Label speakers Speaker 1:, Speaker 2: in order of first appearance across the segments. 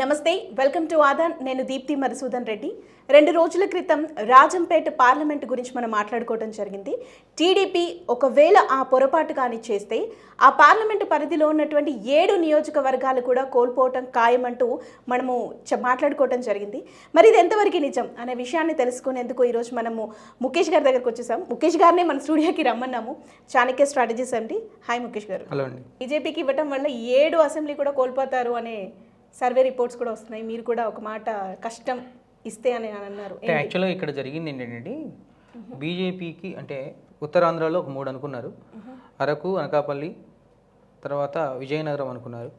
Speaker 1: నమస్తే welcome to Aadan. నేను దీప్తి మధుసూదన్ రెడ్డి. రెండు రోజుల క్రితం రాజంపేట పార్లమెంట్ గురించి మనం మాట్లాడుకోవడం జరిగింది. టీడీపీ ఒకవేళ ఆ పొరపాటు కానీ చేస్తే ఆ పార్లమెంటు పరిధిలో ఉన్నటువంటి ఏడు నియోజకవర్గాలు కూడా కోల్పోవటం ఖాయమంటూ మనము మాట్లాడుకోవటం జరిగింది. మరి ఇది ఎంతవరకు నిజం అనే విషయాన్ని తెలుసుకునేందుకు ఈరోజు మనము ముఖేష్ గారి దగ్గరకు వచ్చేసాం. ముఖేష్ గారినే మన స్టూడియోకి రమ్మన్నాము. చాణక్య స్ట్రాటజీస్ అండి. హాయ్ ముఖేష్ గారు.
Speaker 2: హలో అండి.
Speaker 1: బీజేపీకి ఇవ్వటం వల్ల ఏడు అసెంబ్లీ కూడా కోల్పోతారు అనే సర్వే రిపోర్ట్స్ కూడా వస్తున్నాయి. మీరు కూడా ఒక మాట కష్టం ఇస్తే అని అన్నారు.
Speaker 2: యాక్చువల్గా ఇక్కడ జరిగింది ఏంటంటే బీజేపీకి అంటే ఉత్తరాంధ్రలో ఒక మూడు అనుకున్నారు. అరకు అనకాపల్లి తర్వాత విజయనగరం అనుకున్నారు.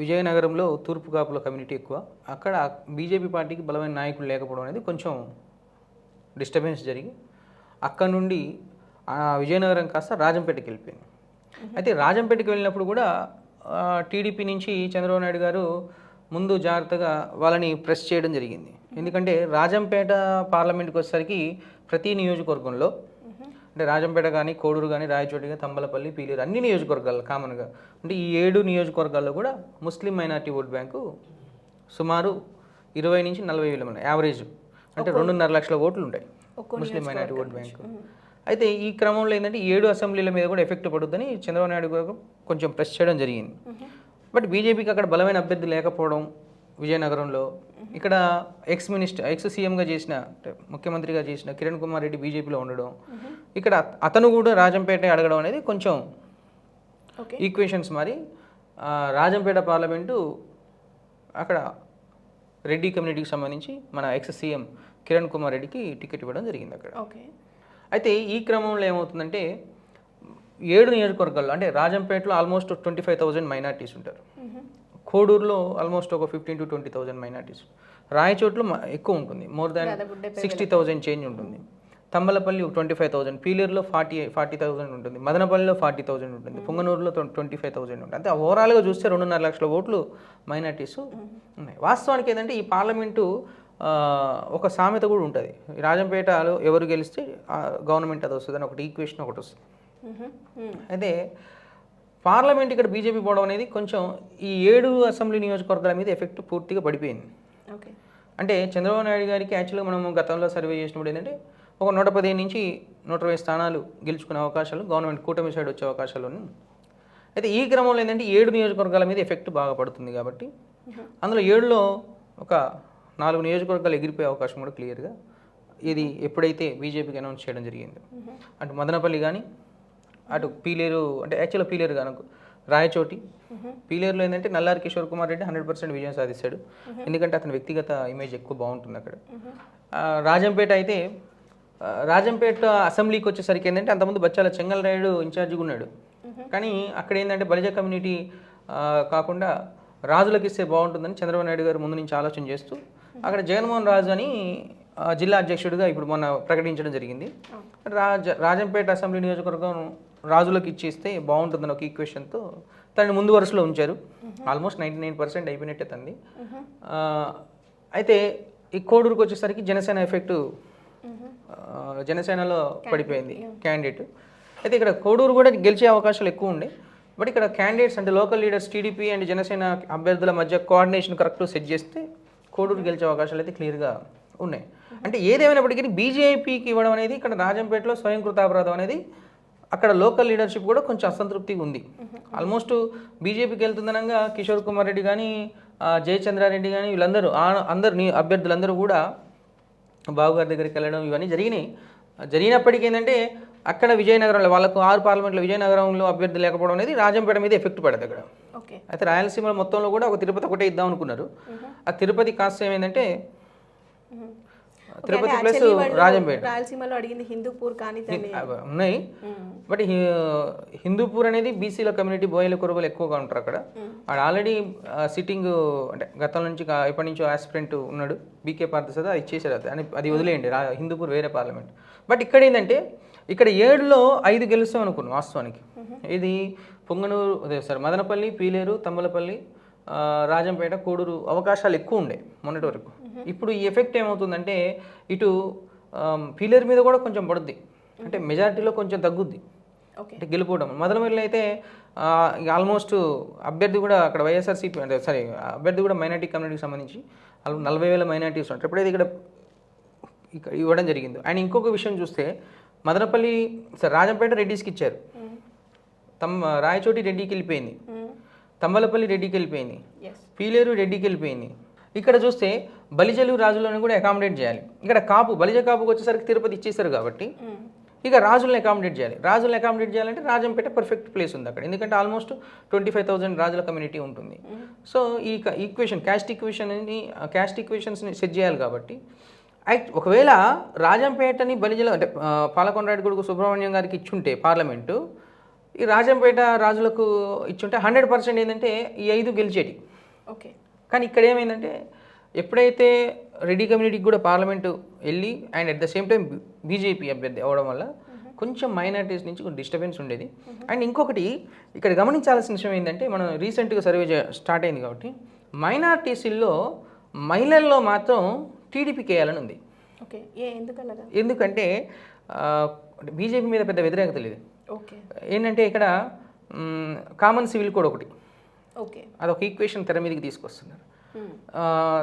Speaker 2: విజయనగరంలో తూర్పు కాపుల కమ్యూనిటీ ఎక్కువ. అక్కడ బీజేపీ పార్టీకి బలమైన నాయకులు లేకపోవడం అనేది కొంచెం డిస్టర్బెన్స్ జరిగి అక్కడ నుండి ఆ విజయనగరం కాస్త రాజంపేటకి వెళ్ళిపోయింది. అయితే రాజంపేటకి వెళ్ళినప్పుడు కూడా టీడీపీ నుంచి చంద్రబాబు నాయుడు గారు ముందు జాగ్రత్తగా వాళ్ళని ప్రెస్ చేయడం జరిగింది. ఎందుకంటే రాజంపేట పార్లమెంట్కి వచ్చేసరికి ప్రతి నియోజకవర్గంలో అంటే రాజంపేట కానీ కోడూరు కానీ రాయచోటి కానీ తంబలపల్లి పీలేరు అన్ని నియోజకవర్గాలు కామన్గా అంటే ఈ ఏడు నియోజకవర్గాల్లో కూడా ముస్లిం మైనార్టీ ఓట్ బ్యాంకు సుమారు ఇరవై నుంచి నలభై వేల మంది యావరేజ్ అంటే రెండున్నర లక్షల ఓట్లు ఉంటాయి ముస్లిం మైనార్టీ ఓట్ బ్యాంకు. అయితే ఈ క్రమంలో ఏంటంటే ఏడు అసెంబ్లీల మీద కూడా ఎఫెక్ట్ పడుద్దని చంద్రబాబు నాయుడు గారు కొంచెం ప్రెస్ చేయడం జరిగింది. బట్ బీజేపీకి అక్కడ బలమైన అభ్యర్థి లేకపోవడం విజయనగరంలో ఇక్కడ ఎక్స్ మినిస్టర్ ఎక్స్ సీఎంగా చేసిన ముఖ్యమంత్రిగా చేసిన కిరణ్ కుమార్ రెడ్డి బీజేపీలో ఉండడం. ఇక్కడ అతను కూడా రాజంపేట అడగడం అనేది కొంచెం
Speaker 1: ఓకే.
Speaker 2: ఈక్వేషన్స్ మరి. రాజంపేట పార్లమెంటు అక్కడ రెడ్డి కమ్యూనిటీకి సంబంధించి మన ఎక్స్ సీఎం కిరణ్ కుమార్ రెడ్డికి టికెట్ ఇవ్వడం జరిగింది అక్కడ.
Speaker 1: ఓకే.
Speaker 2: అయితే ఈ క్రమంలో ఏమవుతుందంటే ఏడు నియోజకవర్గాల్లో అంటే రాజంపేటలో almost twenty five thousand minorities ఉంటారు కోడూరులో ఆల్మోస్ట్ ఒక fifteen to twenty thousand minorities రాయచోట్లో ఎక్కువ ఉంటుంది. More than sixty thousand change ఉంటుంది. తంబలపల్లి ట్వంటీ ఫైవ్ థౌసండ్ పీలేరులో ఫార్టీ ఫార్టీ థౌసండ్ ఉంటుంది. మదనపల్లిలో ఫార్టీ థౌసండ్ ఉంటుంది. పొంగనూరులో ట్వంటీ ఫైవ్ థౌసండ్ ఉంటుంది. అంటే ఓవరాల్గా చూస్తే రెండున్నర లక్షల ఓట్లు మైనార్టీస్ ఉన్నాయి. వాస్తవానికి ఏంటంటే ఈ పార్లమెంటు ఒక సామెత కూడా ఉంటుంది. రాజంపేటలో ఎవరు గెలిస్తే గవర్నమెంట్ అది వస్తుంది అని ఒకటి ఈక్వేషన్ ఒకటి వస్తుంది. అయితే పార్లమెంట్ ఇక్కడ బీజేపీ పోవడం అనేది కొంచెం ఈ ఏడు అసెంబ్లీ నియోజకవర్గాల మీద ఎఫెక్ట్ పూర్తిగా పడిపోయింది. అంటే చంద్రబాబు నాయుడు గారికి యాక్చువల్గా మనం గతంలో సర్వే చేసినప్పుడు ఏంటంటే ఒక నూట పదిహేను నుంచి నూట ఇరవై స్థానాలు గెలుచుకునే అవకాశాలు గవర్నమెంట్ కూటమి సైడ్ వచ్చే అవకాశాలు ఉన్నాయి. అయితే ఈ క్రమంలో ఏంటంటే ఏడు నియోజకవర్గాల మీద ఎఫెక్ట్ బాగా పడుతుంది కాబట్టి అందులో ఏడులో ఒక నాలుగు నియోజకవర్గాలు ఎగిరిపోయే అవకాశం కూడా క్లియర్గా ఇది ఎప్పుడైతే బీజేపీకి అనౌన్స్ చేయడం జరిగింది. అటు మదనపల్లి కానీ అటు పీలేరు అంటే యాక్చువల్గా పీలేరు కనుక రాయచోటి. పీలేరులో ఏంటంటే నల్లారి కిషోర్ కుమార్ రెడ్డి హండ్రెడ్ పర్సెంట్ విజయం సాధిస్తాడు. ఎందుకంటే అతని వ్యక్తిగత ఇమేజ్ ఎక్కువ బాగుంటుంది అక్కడ. రాజంపేట అయితే రాజంపేట అసెంబ్లీకి వచ్చేసరికి ఏంటంటే అంతకుముందు బచ్చాల చెంగల్ రాయుడు ఇన్ఛార్జిగా ఉన్నాడు. కానీ అక్కడ ఏంటంటే బలిజ కమ్యూనిటీ కాకుండా రాజులకు ఇస్తే బాగుంటుందని చంద్రబాబు నాయుడు గారు ముందు నుంచి ఆలోచన చేస్తూ అక్కడ జగన్మోహన్ రాజు అని జిల్లా అధ్యక్షుడిగా ఇప్పుడు మొన్న ప్రకటించడం జరిగింది. రాజ రాజంపేట అసెంబ్లీ నియోజకవర్గం రాజులకు ఇచ్చేస్తే బాగుంటుందని ఒక ఈక్వేషన్తో తనని ముందు వరుసలో ఉంచారు. ఆల్మోస్ట్ నైంటీ నైన్ పర్సెంట్ అయిపోయినట్టే తంది అయితే ఈ కోడూరుకు వచ్చేసరికి జనసేన ఎఫెక్ట్ జనసేనలో పడిపోయింది క్యాండిడేట్. అయితే ఇక్కడ కోడూరు కూడా గెలిచే అవకాశాలు ఎక్కువ ఉండే. బట్ ఇక్కడ క్యాండిడేట్స్ అంటే local leaders TDP and Janasena అభ్యర్థుల మధ్య కోఆర్డినేషన్ కరెక్ట్ సెట్ చేస్తే కోడూరు గెలిచే అవకాశాలు అయితే క్లియర్గా ఉన్నాయి. అంటే ఏదేమైనప్పటికీ బీజేపీకి ఇవ్వడం అనేది ఇక్కడ రాజంపేటలో స్వయం కృతాపరాధం అనేది అక్కడ లోకల్ లీడర్షిప్ కూడా కొంచెం అసంతృప్తి ఉంది. ఆల్మోస్ట్ బీజేపీకి వెళ్తుందనగా కిషోర్ కుమార్ రెడ్డి కానీ జయచంద్రారెడ్డి కానీ వీళ్ళందరూ ఆ- అందరు నీ అభ్యర్థులందరూ కూడా బాబు గారి దగ్గరికి వెళ్ళడం ఇవన్నీ జరిగినాయి. జరిగినప్పటికీ ఏంటంటే అక్కడ విజయనగరంలో వాళ్ళకు ఆరు పార్లమెంట్లో విజయనగరంలో అభ్యర్థి లేకపోవడం అనేది రాజంపేట మీద ఎఫెక్ట్ పడదు అక్కడ. అయితే రాయలసీమ మొత్తంలో కూడా ఒక తిరుపతి ఒకటే ఇద్దాం అనుకున్నారు. ఆ తిరుపతి కాస్త ఏమైందంటే తిరుపతి ప్లస్ రాజంపేట.
Speaker 1: రాయలసీమలో అడిగింది హిందూపూర్ కానీ
Speaker 2: ఉన్నాయి. బట్ హిందూపూర్ అనేది బీసీల కమ్యూనిటీ బోయల కురుబలు ఎక్కువగా ఉంటారు అక్కడ. ఆడ ఆల్రెడీ సిట్టింగ్ అంటే గతం నుంచి ఎప్పటి నుంచో ఆస్పిరెంట్ ఉన్నాడు. బీకే పార్థసారథి అది ఇచ్చేసారు అది. అది వదిలేయండి హిందూపూర్ వేరే పార్లమెంట్. బట్ ఇక్కడ ఏంటంటే ఇక్కడ ఏడులో ఐదు గెలుస్తాం అనుకున్నాం వాస్తవానికి. ఇది పొంగనూరు అదే సార్ మదనపల్లి పీలేరు తమ్మలపల్లి రాజంపేట కోడూరు అవకాశాలు ఎక్కువ ఉండే మొన్నటి వరకు. ఇప్పుడు ఈ ఎఫెక్ట్ ఏమవుతుందంటే ఇటు పీలేరు మీద కూడా కొంచెం పడుద్ది. అంటే మెజారిటీలో కొంచెం తగ్గుద్ది. అంటే గెలుపోవడం. మదనపల్లి అయితే ఆల్మోస్ట్ అభ్యర్థి కూడా అక్కడ వైఎస్ఆర్సీపీ అంటే సారీ అభ్యర్థి కూడా మైనార్టీ కమ్యూనిటీకి సంబంధించి నలభై వేల మైనార్టీస్ ఉంటారు ఎప్పుడైతే ఇక్కడ ఇక్కడ ఇవ్వడం జరిగింది. అండ్ ఇంకొక విషయం చూస్తే మదనపల్లి సార్ రాజంపేట రెడ్డిస్కి ఇచ్చారు. తమ్ రాయచోటి రెడ్డికి వెళ్ళిపోయింది. తంబలపల్లి రెడ్డికి వెళ్ళిపోయింది. పీలేరు రెడ్డికి వెళ్ళిపోయింది. ఇక్కడ చూస్తే బలిజలు రాజులను కూడా అకామిడేట్ చేయాలి. ఇక్కడ కాపు బలిజ కాపుకి వచ్చేసరికి తిరుపతి ఇచ్చేసారు కాబట్టి ఇక రాజులను అకామిడేట్ చేయాలి. రాజులను అకామిడేట్ చేయాలంటే రాజంపేట పర్ఫెక్ట్ ప్లేస్ ఉంది అక్కడ. ఎందుకంటే ఆల్మోస్ట్ ట్వంటీ ఫైవ్ థౌసండ్ రాజుల కమ్యూనిటీ ఉంటుంది. సో ఈ ఈక్వేషన్ క్యాస్ట్ ఈక్వేషన్ని క్యాస్ట్ ఈక్వేషన్స్ని సెట్ చేయాలి కాబట్టి యాక్ట్ ఒకవేళ రాజంపేటని బలిజల అంటే పాలకొండరాయుడు కొడుకు సుబ్రహ్మణ్యం గారికి ఇచ్చుంటే పార్లమెంటు ఈ రాజంపేట రాజులకు ఇచ్చుంటే హండ్రెడ్ పర్సెంట్ ఏంటంటే ఈ ఐదు గెలిచేటి.
Speaker 1: ఓకే.
Speaker 2: కానీ ఇక్కడ ఏమైందంటే ఎప్పుడైతే రెడ్డి కమ్యూనిటీకి కూడా పార్లమెంటు వెళ్ళి and at the same time BJP అభ్యర్థి అవడం వల్ల కొంచెం మైనారిటీస్ నుంచి కొంచెం డిస్టర్బెన్స్ ఉండేది. అండ్ ఇంకొకటి ఇక్కడ గమనించాల్సిన విషయం ఏంటంటే మనం రీసెంట్గా సర్వే స్టార్ట్ అయింది కాబట్టి మైనారిటీస్లో మహిళల్లో మాత్రం టీడీపీకి వేయాలని ఉంది. ఎందుకంటే బీజేపీ మీద పెద్ద వ్యతిరేకత లేదు.
Speaker 1: ఓకే.
Speaker 2: ఏంటంటే ఇక్కడ కామన్ సివిల్ కోడ్ ఒకటి.
Speaker 1: ఓకే.
Speaker 2: అదొక ఈక్వేషన్ తెర మీదకి తీసుకొస్తున్నారు.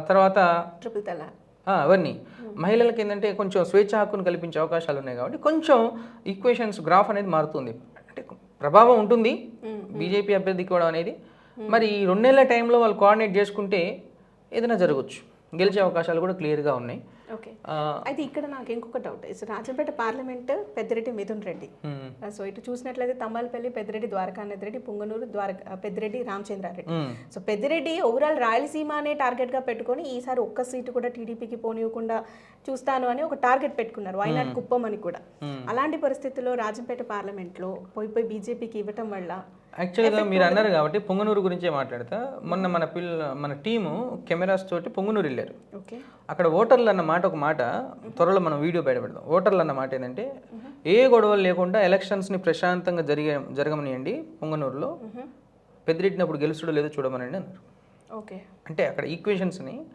Speaker 2: తర్వాత
Speaker 1: ట్రిపుల్
Speaker 2: అవన్నీ. మహిళలకి ఏంటంటే కొంచెం స్వేచ్ఛ హక్కును కల్పించే అవకాశాలు ఉన్నాయి కాబట్టి కొంచెం ఈక్వేషన్స్ గ్రాఫ్ అనేది మారుతుంది. అంటే ప్రభావం ఉంటుంది. బీజేపీ అభ్యర్థికి కూడా అనేది. మరి ఈ రెండేళ్ళ టైంలో వాళ్ళు కోఆర్డినేట్ చేసుకుంటే ఏదైనా జరగచ్చు. గెలిచే అవకాశాలు కూడా క్లియర్గా ఉన్నాయి.
Speaker 1: ఓకే. అయితే ఇక్కడ నాకు ఇంకొక doubt Rajampet parliament Peddireddy Mithun Reddy. So ఇటు చూసినట్లయితే తమ్మలపల్లి పెద్దిరెడ్డి ద్వారకానాథ్ రెడ్డి పుంగనూరు ద్వారక పెద్దిరెడ్డి రామచంద్రారెడ్డి. సో పెద్దిరెడ్డి ఓవరాల్ రాయలసీమ అనే టార్గెట్గా పెట్టుకొని ఈసారి ఒక్క సీటు కూడా టీడీపీకి పోనివ్వకుండా చూస్తాను అని ఒక టార్గెట్ పెట్టుకున్నారు. వైనాడ్ కుప్పం అని కూడా. అలాంటి పరిస్థితుల్లో రాజంపేట పార్లమెంట్లో పోయి పోయి బీజేపీకి ఇవ్వటం వల్ల
Speaker 2: యాక్చువల్గా మీరు అన్నారు కాబట్టి పొంగనూరు గురించే మాట్లాడతా. మొన్న మన పిల్ల మన టీము కెమెరాస్ తోటి పొంగనూరు వెళ్ళారు. అక్కడ ఓటర్లు అన్న మాట ఒక మాట త్వరలో మనం వీడియో బయటపెడదాం. ఓటర్లు అన్న మాట ఏంటంటే ఏ గొడవలు లేకుండా ఎలక్షన్స్ని ప్రశాంతంగా జరిగే జరగమనియండి పొంగనూరులో. పెద్దిరెడ్డినప్పుడు గెలుచుడో లేదో చూడమనండి అన్నారు.
Speaker 1: ఓకే.
Speaker 2: అంటే అక్కడ ఈక్వేషన్స్ని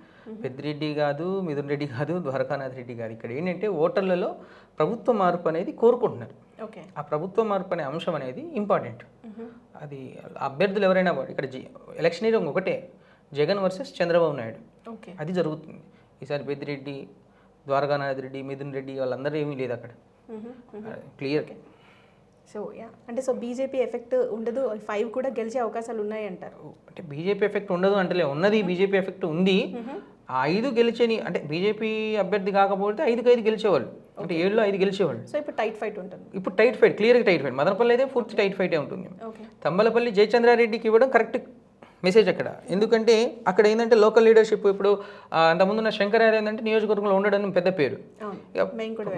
Speaker 2: పెద్దిరెడ్డి కాదు మిథున్ రెడ్డి కాదు ద్వారకానాథ్ రెడ్డి కాదు. ఇక్కడ ఏంటంటే ఓటర్లలో ప్రభుత్వ మార్పు అనేది కోరుకుంటున్నారు.
Speaker 1: ఓకే.
Speaker 2: ఆ ప్రభుత్వ మార్పు అనే అంశం అనేది ఇంపార్టెంట్. అది అభ్యర్థులు ఎవరైనా వాడు ఇక్కడ జి ఎలక్షనీరింగ్ ఒకటే జగన్ వర్సెస్ చంద్రబాబు నాయుడు.
Speaker 1: ఓకే.
Speaker 2: అది జరుగుతుంది. ఈసారి పెద్దిరెడ్డి ద్వారకానాథ్ రెడ్డి మిథున్ రెడ్డి వాళ్ళందరూ ఏమీ లేదు అక్కడ. Clear
Speaker 1: so yeah. అంటే సో బీజేపీ ఎఫెక్ట్ ఉండదు ఫైవ్ కూడా గెలిచే అవకాశాలు ఉన్నాయి అంటారు.
Speaker 2: అంటే బీజేపీ ఎఫెక్ట్ ఉండదు అంటలే ఉన్నది బీజేపీ ఎఫెక్ట్ ఉంది. ఆ ఐదు గెలిచేని అంటే బీజేపీ అభ్యర్థి కాకపోతే ఐదుకి ఐదు గెలిచేవాళ్ళు. అంటే ఏడులో ఐదు గెలిచేవాళ్ళు.
Speaker 1: సో ఇప్పుడు టైట్ ఫైట్ ఉంటుంది.
Speaker 2: ఇప్పుడు టైట్ ఫైట్ క్లియర్గా టైట్ ఫైట్ మదనపల్లి అయితే పూర్తి టైట్ ఫైటే ఉంటుంది. తంబలపల్లి జయచంద్రారెడ్డికి ఇవ్వడం కరెక్ట్ మెసేజ్ అక్కడ. ఎందుకంటే అక్కడ ఏంటంటే లోకల్ లీడర్షిప్ ఇప్పుడు అంతకుముందున్న శంకరాచార్య ఏంటంటే నియోజకవర్గంలో ఉండడం పెద్ద పేరు.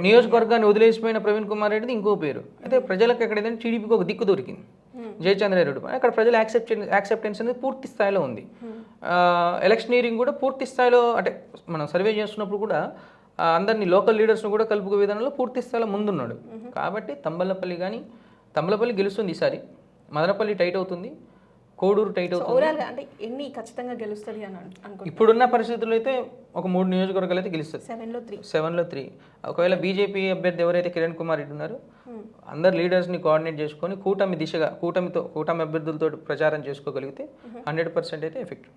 Speaker 2: నియోజకవర్గాన్ని వదిలేసిపోయిన ప్రవీణ్ కుమార్ రెడ్డిది ఇంకో పేరు. అయితే ప్రజలకు ఎక్కడ ఏంటంటే టీడీపీకి ఒక దిక్కు దొరికింది. జయచంద్రారెడ్డి పైన. అక్కడ ప్రజల యాక్సెప్ట్ యాక్సెప్టెన్స్ అనేది పూర్తి స్థాయిలో ఉంది. ఎలక్షనీరింగ్ కూడా పూర్తి స్థాయిలో అంటే మనం సర్వే చేస్తున్నప్పుడు కూడా అందరినీ లోకల్ లీడర్స్ను కూడా కలుపుకు విధానంలో పూర్తి స్థాయిలో ముందున్నాడు. కాబట్టి తంబలపల్లి కానీ తంబలపల్లి గెలుస్తుంది ఈసారి. మదనపల్లి టైట్ అవుతుంది. కోడూరు టైట్ అవుతుంది.
Speaker 1: అంటే ఎన్ని ఖచ్చితంగా గెలుస్తుంది అని
Speaker 2: ఇప్పుడున్న పరిస్థితుల్లో అయితే ఒక మూడు నియోజకవర్గాలు అయితే గెలుస్తుంది.
Speaker 1: సెవెన్లో త్రీ
Speaker 2: సెవెన్లో త్రీ ఒకవేళ బీజేపీ అభ్యర్థి ఎవరైతే కిరణ్ కుమార్ రెడ్డి ఉన్నారో అందరు లీడర్స్ని కోఆర్డినేట్ చేసుకొని కూటమి దిశగా కూటమితో కూటమి అభ్యర్థులతో ప్రచారం చేసుకోగలిగితే హండ్రెడ్ పర్సెంట్ అయితే ఎఫెక్ట్